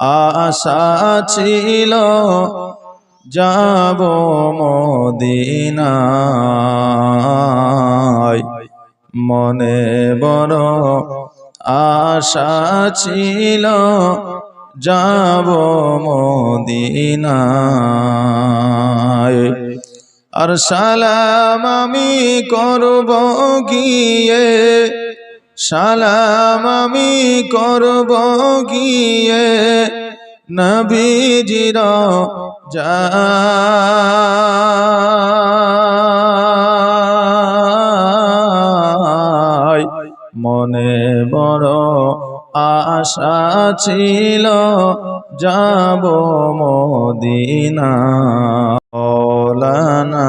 আশা ছিল, যাব মদিনায়। মনে বড় আশা ছিল, যাব মদিনায়। আর সালাম আমি করব গিয়ে সালাম আমি করব গিয়ে নবীজির যায় মনে বড় আশা ছিল যাব মদিনা। মৌলানা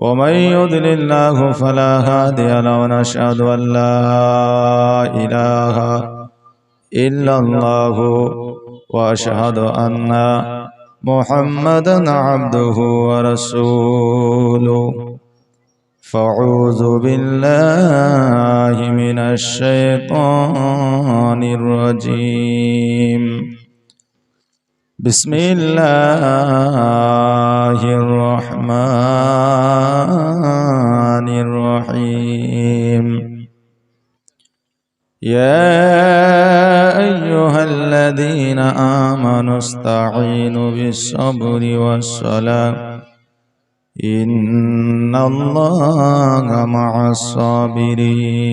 ومن يضلل الله فلا هادي له ونشهد أن لا إله إلا الله وأشهد أن محمدا عبده ورسوله فاعوذ بالله من الشيطان الرجيم بسم الله الرحمن الرحيم يا أيها الذين آمنوا استعينوا بالصبر والصلاة إن الله مع الصابرين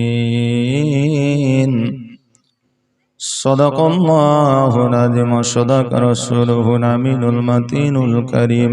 صدق الله نجم صدق رسوله نمين المتين الكريم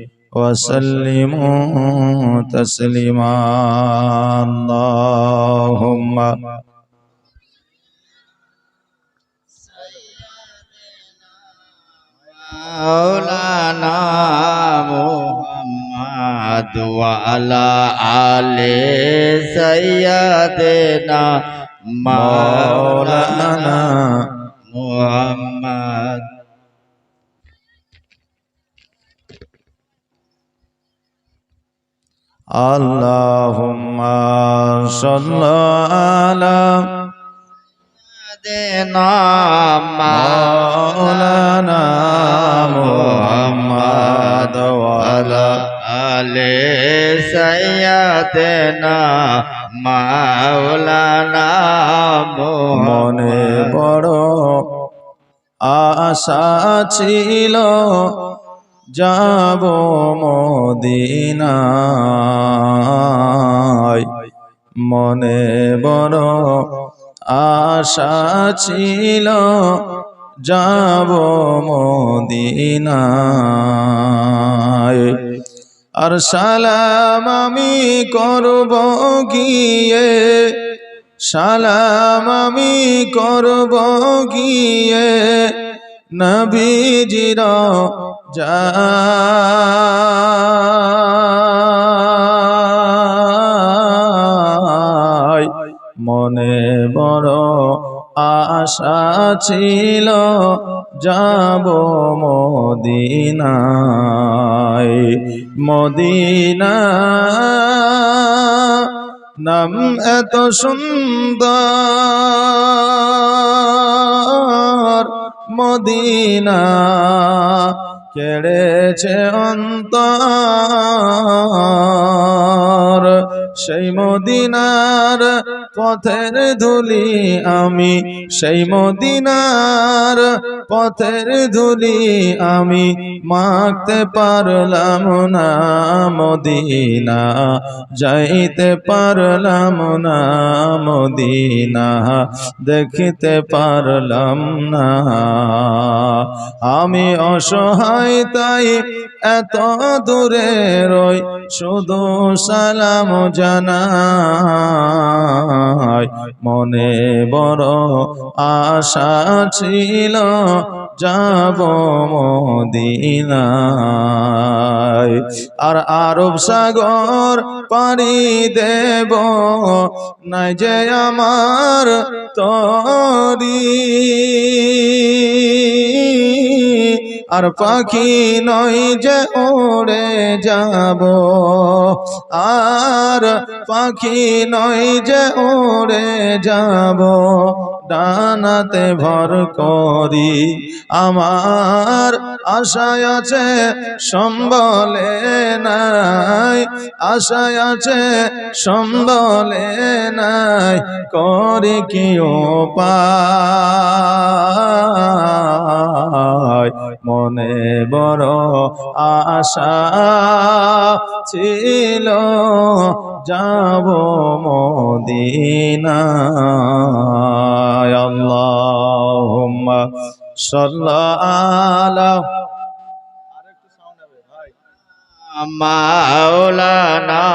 وسلموا تسليما اللهم مولانا محمد وعلى آل سيدنا مولانا محمد اللهم صل على দেনা مولانا محمد وعلى আলে সৈয়দনা মাওলানা মনে বড় আশা ছিল যাব মদিনায়। মনে বড় আশা ছিল যাব মদিনায়। আর সালাম আমি করব গিয়ে, সালাম আমি করব গিয়ে, নবীজির যায় মনে বড় আশা ছিল যাব মদিনায়। মদিনা নাম এত সুন্দর। মদিনা কেড়েছে অন্তর। সেই মদিনার পথের ধুলি আমি, সেই মদিনার পথের ধুলি আমি মাখতে পারলাম না মদিনা, যাইতে পারলাম না মদিনা, দেখিতে পারলাম না আমি অসহায় তাই এত দূরে রই শুধু সালাম জানাই। মনে বড় আশা ছিল যাব মদিনায়। আর আরব সাগর পানি দেব নাই যে আমার তরি। আর পাখি নই যে ওড়ে যাব। আর পাখি নই যে ওড়ে যাব। ডানাতে ভর করি, আমার আশায় আছে সম্বলে নাই, আশায় আছে সম্বলে নাই, করি কি পায় মনে বড় আশা ছিল। যাব মদিনায়। আল্লাহুম্মা সাল্লাল্লাহু মাওলানা